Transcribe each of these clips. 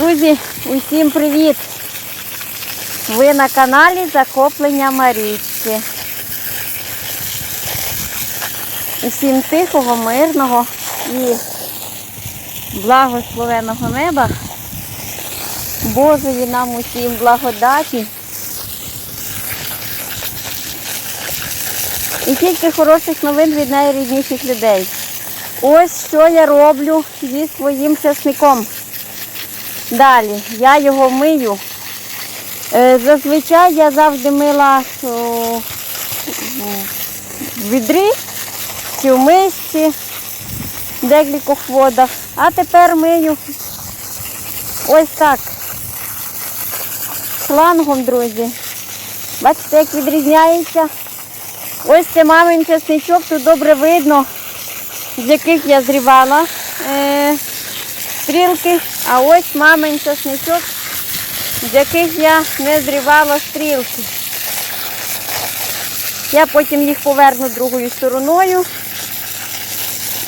Друзі, усім привіт! Ви на каналі Захоплення Марічки. Усім тихого, мирного і благословеного неба. Божої нам усім благодаті. І тільки хороших новин від найрідніших людей. Ось що я роблю зі своїм часником. Далі я його мию. Е, Зазвичай я завжди мила в відрі чи в мисці, в декількох водах. А тепер мию ось так. Шлангом, друзі. Бачите, як відрізняється. Ось це мамин часничок, тут добре видно, з яких я зрівала стрілки. А ось мамин часничок, з яких я не зрівала стрілки. Я потім їх поверну другою стороною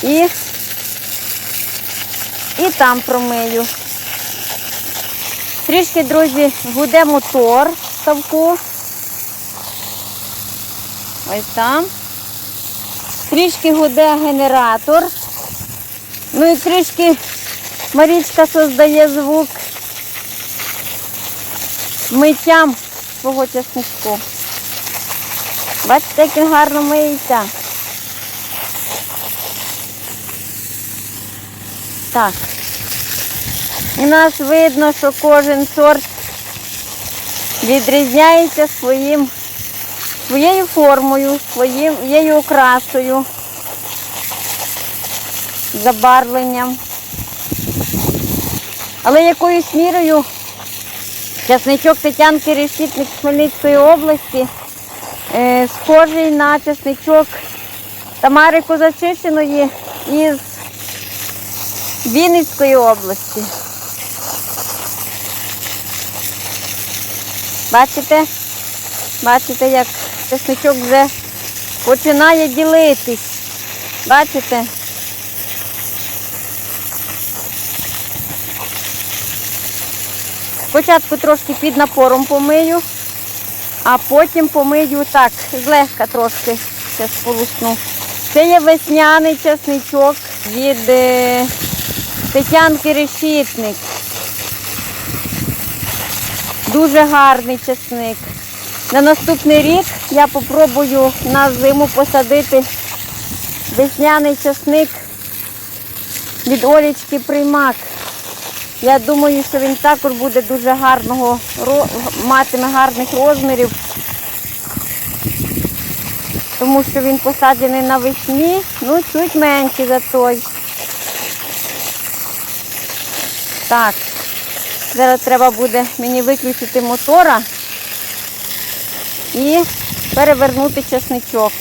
і, і там промию. Трішки, друзі, гуде мотор ставку. Ось там. Трішки гуде генератор. Ну і трішки Марічка создає звук миттям свого часничку. Бачите, як він гарно миється. Так. У нас видно, що кожен сорт відрізняється своїм, своєю формою, своєю окрасою, забарвленням. Але якоюсь мірою часничок Тетянки Решітник Хмельницької області е, схожий на часничок Тамари Козачишиної із Вінницької області. Бачите? Бачите, як часничок вже починає ділитись. Бачите? Спочатку трошки під напором помию, а потім помию так, злегка трошки, ще сполусну. Це є весняний часничок від е, Тетянки Решітник. Дуже гарний часник. На наступний рік я попробую на зиму посадити весняний часник від Олічки Приймак. Я думаю, що він також буде дуже гарного, матиме гарних розмірів, тому що він посаджений навесні, ну чуть менший за той. Так, зараз треба буде мені виключити мотора і перевернути часничок.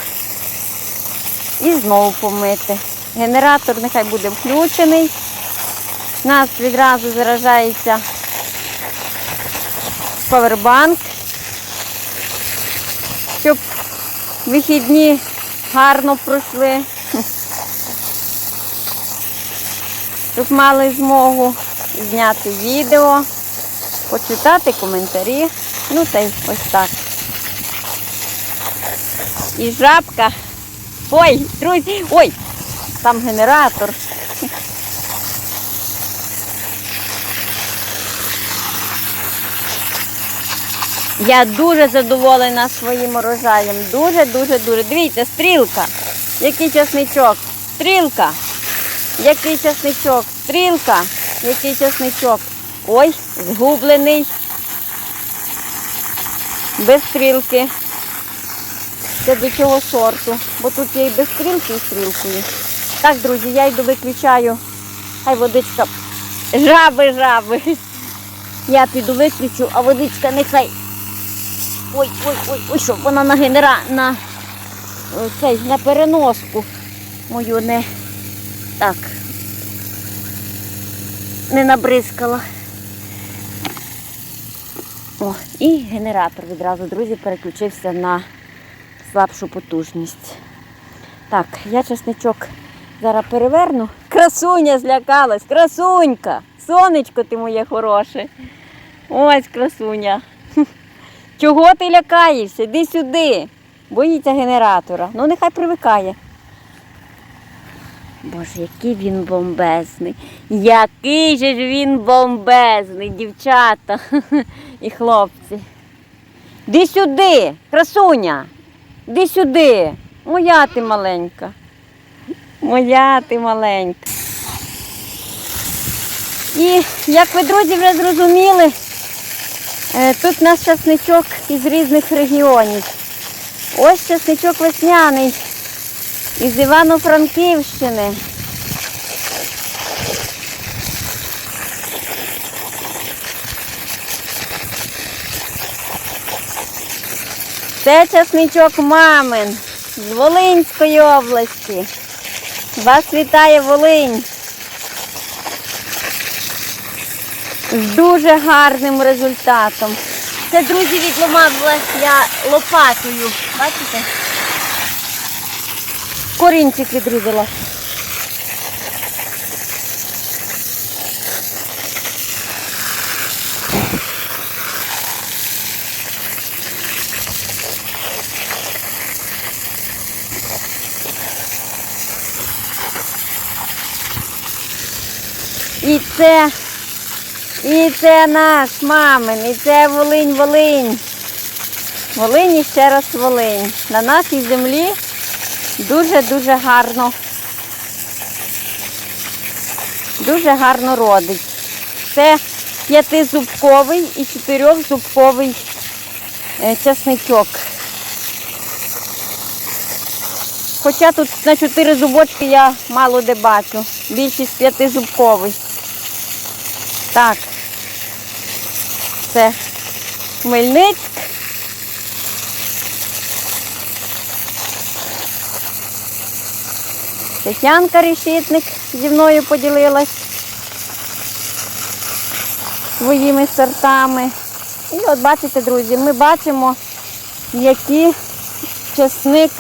І знову помити. Генератор нехай буде включений. У нас відразу заражається павербанк, щоб вихідні гарно пройшли, щоб мали змогу зняти відео, почитати коментарі. Ну та й ось так. І жабка. Ой, друзі, ой, там генератор. Я дуже задоволена своїм урожаєм. Дуже, дуже, дуже. Дивіться, стрілка. Який часничок? Стрілка. Який часничок? Стрілка. Який часничок? Ой, згублений. Без стрілки. Це до цього сорту. Бо тут є і без стрілки, і стрілкою. Так, друзі, я йду виключаю. Хай водичка. Жаби, жаби. Я піду виключу, а водичка нехай Ой, ой, ой, ой, щоб вона на генера... на е, цей, на переноску мою не так не набризкала. О, і генератор відразу, друзі, переключився на слабшу потужність. Так, я чесничок зараз переверну. Красуня злякалась, красунька, Сонечко ти моє хороше. Ось красуня. Чого ти лякаєшся? Іди сюди. Боїться генератора. Ну нехай привикає. Боже, який він бомбезний. Який же ж він бомбезний, дівчата і хлопці. Іди сюди, красуня. Іди сюди. Моя ти маленька. Моя ти маленька. І як ви, друзі, вже зрозуміли, тут у нас часничок із різних регіонів. Ось часничок весняний із Івано-Франківщини. Це часничок мамин з Волинської області. Вас вітає Волинь. З дуже гарним результатом. Це, друзі, відломалась я лопатою. Бачите? Корінчик відрізала. І це, і це наш мамин, і це Волинь, Волинь. Волинь і ще раз Волинь. На нашій землі дуже-дуже гарно. Дуже гарно родить. Це п'ятизубковий і чотирьохзубковий е, часничок. Хоча тут на чотири зубочки я мало де бачу. Більшість п'ятизубковий. Так. Це Хмельницьк. Тетянка Решітник зі мною поділилась своїми сортами. І от бачите, друзі, ми бачимо, який часник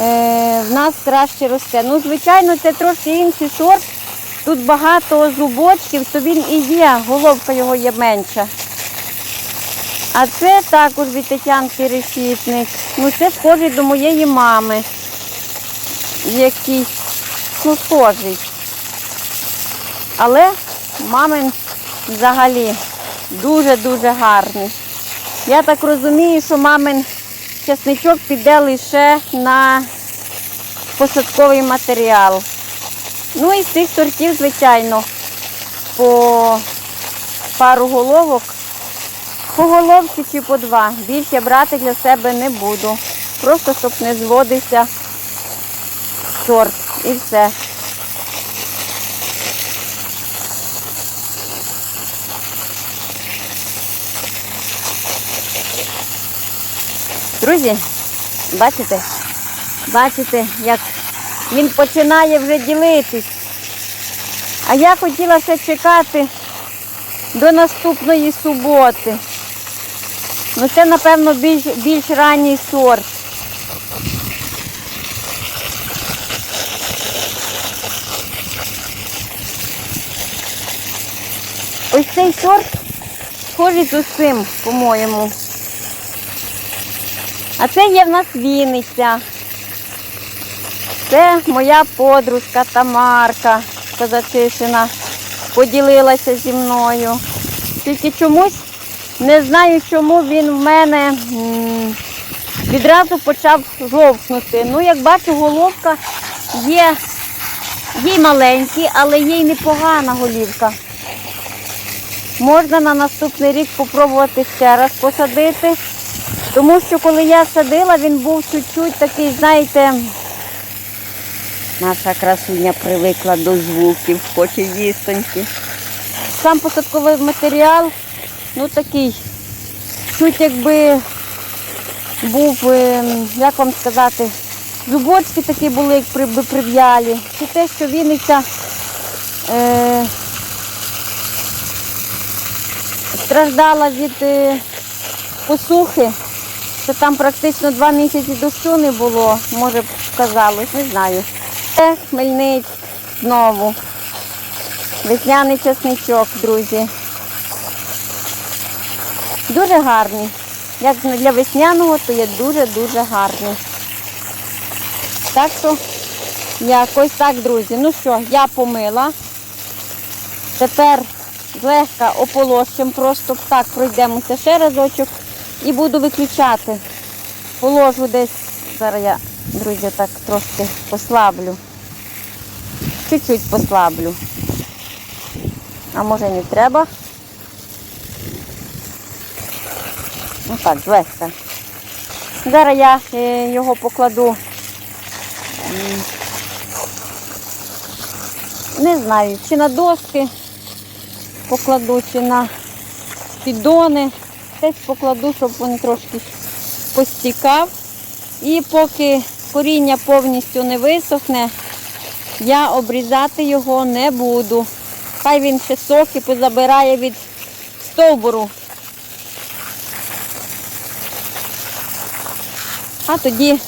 е, в нас краще росте. Ну, звичайно, це трошки інший сорт. Тут багато зубочків, то він і є, головка його є менша. А це також від Тетянки решітник. Ну, це схожий до моєї мами. Якийсь, ну, схожий. Але мамин взагалі дуже-дуже гарний. Я так розумію, що мамин часничок піде лише на посадковий матеріал. Ну і з цих сортів, звичайно, по пару головок, по головці чи по два. Більше брати для себе не буду. Просто щоб не зводився сорт і все. Друзі, бачите? Бачите, як він починає вже ділитись. А я хотіла ще чекати до наступної суботи. Ну це, напевно, більш, більш ранній сорт. Ось цей сорт схожий з усім, по-моєму. А це є в нас Вінниця. Це моя подружка Тамарка Казачишина поділилася зі мною. Тільки чомусь не знаю, чому він в мене відразу почав жовкнути. Ну, як бачу, головка є, є й маленькі, але є й непогана голівка. Можна на наступний рік спробувати ще раз посадити. Тому що коли я садила, він був чуть-чуть такий, знаєте, наша красуня привикла до звуків, хоче їстоньки. Сам посадковий матеріал, ну такий, чуть якби був, е, як вам сказати, зубочки такі були, як при, прив'ялі. Чи те, що Вінниця е, страждала від е, посухи, що там практично два місяці дощу не було, може б сказалось, не знаю. Це Хмельницьк знову. Весняний чесничок, друзі. Дуже гарний. Як для весняного, то є дуже-дуже гарний. Так що якось так, друзі. Ну що, я помила. Тепер злегка ополощем, просто так пройдемося ще разочок і буду виключати. Положу десь, зараз я, друзі, так трошки послаблю. Чуть-чуть послаблю. А може не треба. Ну так, злегка. Зараз я е, його покладу. Не знаю, чи на доски покладу, чи на піддони. Десь покладу, щоб він трошки постікав. І поки коріння повністю не висохне, я обрізати його не буду. Хай він ще соки позабирає від стовбуру. А тоді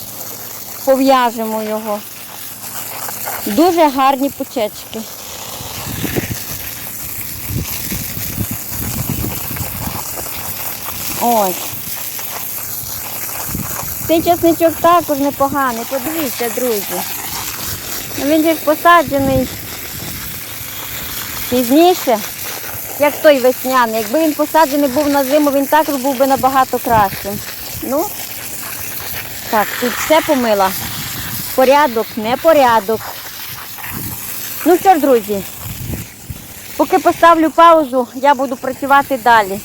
пов'яжемо його. Дуже гарні пучечки. Ось. Цей часничок також непоганий. Подивіться, друзі. Ну, Він же посаджений пізніше, як той весняний. Якби він посаджений був на зиму, він також був би набагато кращим. Ну, так, тут все помила. Порядок, не порядок. Ну що ж, друзі, поки поставлю паузу, я буду працювати далі.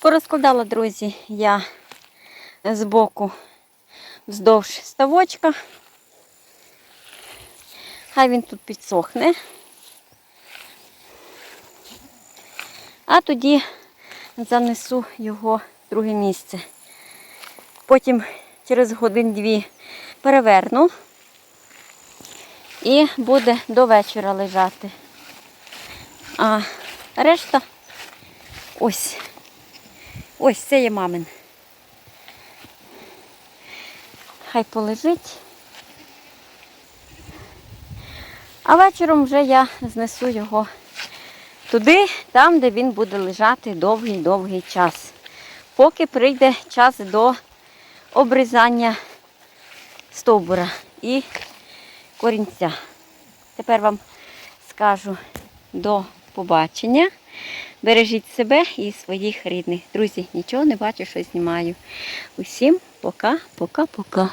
Порозкладала, друзі, я збоку вздовж ставочка. Хай він тут підсохне. А тоді занесу його в друге місце. Потім через годин-дві переверну і буде до вечора лежати. А решта ось. Ось це є мамин. Хай полежить. А вечором вже я знесу його туди, там, де він буде лежати довгий-довгий час. Поки прийде час до обрізання стовбура і корінця. Тепер вам скажу до побачення. Бережіть себе і своїх рідних. Друзі, нічого не бачу, що знімаю. Усім пока, пока, пока.